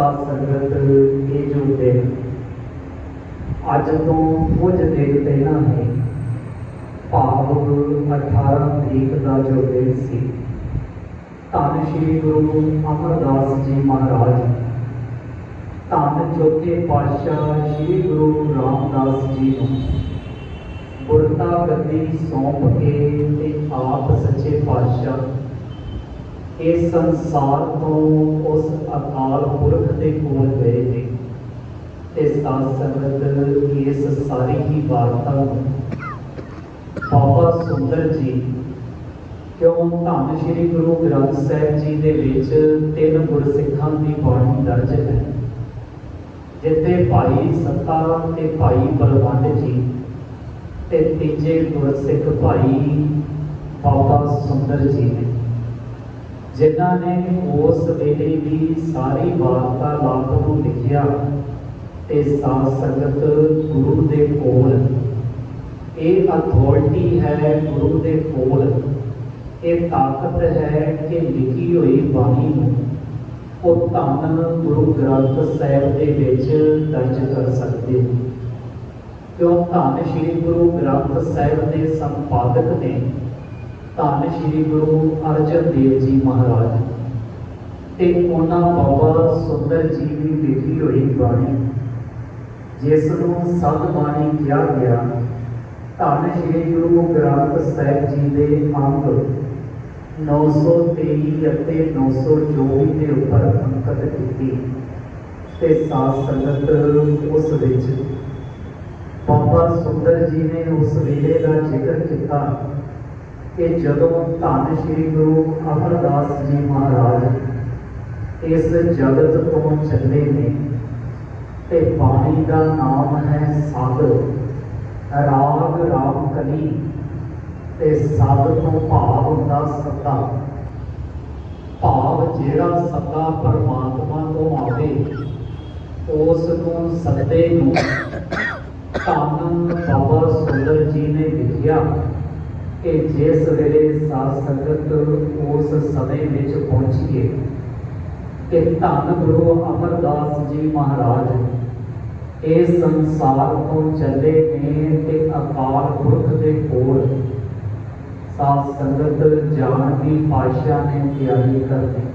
ਸਾਧ ਸੰਗਤ ਇਹ ਜੋ ਦਿਨ ਅੱਜ ਤੋਂ ਕੁਝ ਦਿਨ ਪਹਿਲਾਂ ਹੈ ਭਾਵ 18 ਤਰੀਕ ਦਾ ਜੋ ਦਿਨ ਸੀ, ਧੰਨ ਸ਼੍ਰੀ ਗੁਰੂ ਅਮਰਦਾਸ ਜੀ ਮਹਾਰਾਜ। ਧੰਨ ਚੌਥੇ ਪਾਤਸ਼ਾਹ ਸ਼੍ਰੀ ਗੁਰੂ ਰਾਮਦਾਸ ਜੀ ਨੂੰ ਗੁਰਤਾ ਗੱਦੀ ਸੌਂਪ ਕੇ ਤੇ ਆਪ ਸੱਚੇ ਪਾਤਸ਼ਾਹ ਇਸ ਸੰਸਾਰ ਤੋਂ ਉਸ ਅਕਾਲ ਪੁਰਖ ਦੇ ਕੋਲ ਗਏ ਨੇ। ਤੇ ਸਾਧ ਸੰਗਤ, ਇਸ ਸਾਰੀ ਹੀ ਵਾਰਤਾ ਨੂੰ ਬਾਬਾ ਸੁੰਦਰ ਜੀ ਕਿਉਂ ਧੰਨ ਸ਼੍ਰੀ ਗੁਰੂ ਗ੍ਰੰਥ ਸਾਹਿਬ ਜੀ ਦੇ ਵਿੱਚ ਤਿੰਨ ਗੁਰਸਿੱਖਾਂ ਦੀ ਬਾਣੀ ਦਰਜ ਹੈ। ਜਿੱਥੇ ਭਾਈ ਸੱਤਾ ਤੇ ਭਾਈ ਬਲਵੰਡ ਜੀ ਤੇ ਤੀਜੇ ਗੁਰਸਿੱਖ ਭਾਈ ਬਾਬਾ ਸੁੰਦਰ ਜੀ ਨੇ। ਜਿਨ੍ਹਾਂ ਨੇ ਉਸ ਵੇਲੇ ਵੀ ਸਾਰੀ ਵਾਰਤਾਲਾਪ ਨੂੰ ਲਿਖਿਆ ਤੇ ਸਾਧ ਸੰਗਤ ਗੁਰੂ ਦੇ ਕੋਲ। ਇਹ ਅਥਾਰਟੀ ਹੈ ਗੁਰੂ ਦੇ ਕੋਲ। ਇਹ ਤਾਕਤ ਹੈ ਕਿ ਲਿਖੀ ਹੋਈ ਬਾਣੀ ਨੂੰ ਉਹ ਧੰਨ ਗੁਰੂ ਗ੍ਰੰਥ ਸਾਹਿਬ ਦੇ ਵਿੱਚ ਦਰਜ ਕਰ ਸਕਦੇ ਕਿਉਂ? ਧੰਨ ਸ਼੍ਰੀ ਗੁਰੂ ਗ੍ਰੰਥ ਸਾਹਿਬ ਦੇ ਸੰਪਾਦਕ ਨੇ ਧੰਨ ਸ਼੍ਰੀ ਗੁਰੂ ਅਰਜਨ ਦੇਵ ਜੀ ਮਹਾਰਾਜ। ਤੇ ਉਹਨਾਂ ਬਾਬਾ ਸੁੰਦਰ ਜੀ ਦੀ ਲਿਖੀ ਹੋਈ ਬਾਣੀ, ਜਿਸ ਨੂੰ ਸਤ ਬਾਣੀ ਕਿਹਾ ਗਿਆ, ਧੰਨ ਸ਼੍ਰੀ ਗੁਰੂ ਗ੍ਰੰਥ ਸਾਹਿਬ ਜੀ ਦੇ ਅੰਗ 923 ਅਤੇ 924 ਦੇ ਉੱਪਰ ਅੰਕਿਤ ਕੀਤੀ ਤੇ ਸਾਧ ਸੰਗਤ ਉਸ ਵਿੱਚ ਬਾਬਾ ਸੁੰਦਰ ਜੀ ਨੇ ਉਸ ਵੇਲੇ ਦਾ ਜ਼ਿਕਰ ਕੀਤਾ। ਕਿ ਜਦੋਂ ਧੰਨ ਸ਼੍ਰੀ ਗੁਰੂ ਅਮਰਦਾਸ ਜੀ ਮਹਾਰਾਜ ਇਸ ਜਗਤ ਤੋਂ ਚੱਲੇ ਨੇ ਤੇ ਬਾਣੀ ਦਾ ਨਾਮ ਹੈ ਸਤ ਰਾਗ, ਰਾਮ ਕਲੀ ਤੇ ਸਤ ਤੋਂ ਭਾਵ ਹੁੰਦਾ ਸੱਤਾ। ਭਾਵ ਜਿਹੜਾ ਸੱਤਾ ਪਰਮਾਤਮਾ ਤੋਂ ਆਵੇ, ਉਸ ਨੂੰ ਸੱਤੇ ਨੂੰ ਧੰਨ ਬਾਬਾ ਸੁੰਦਰ ਜੀ ਨੇ ਲਿਖਿਆ ਕਿ ਜਿਸ ਵੇਲੇ ਸਾਧ ਸੰਗਤ ਉਸ ਸਮੇਂ ਵਿੱਚ ਪਹੁੰਚੀਏ ਕਿ ਧੰਨ ਗੁਰੂ ਅਮਰਦਾਸ ਜੀ ਮਹਾਰਾਜ ਇਸ ਸੰਸਾਰ ਤੋਂ ਚੱਲੇ ਨੇ ਤੇ ਅਕਾਲ ਪੁਰਖ ਦੇ ਕੋਲ ਸਾਧ ਸੰਗਤ ਜਾਣ ਦੀ ਪਾਸ਼ਾ ਨੇ ਤਿਆਰੀ ਕਰਨੀ।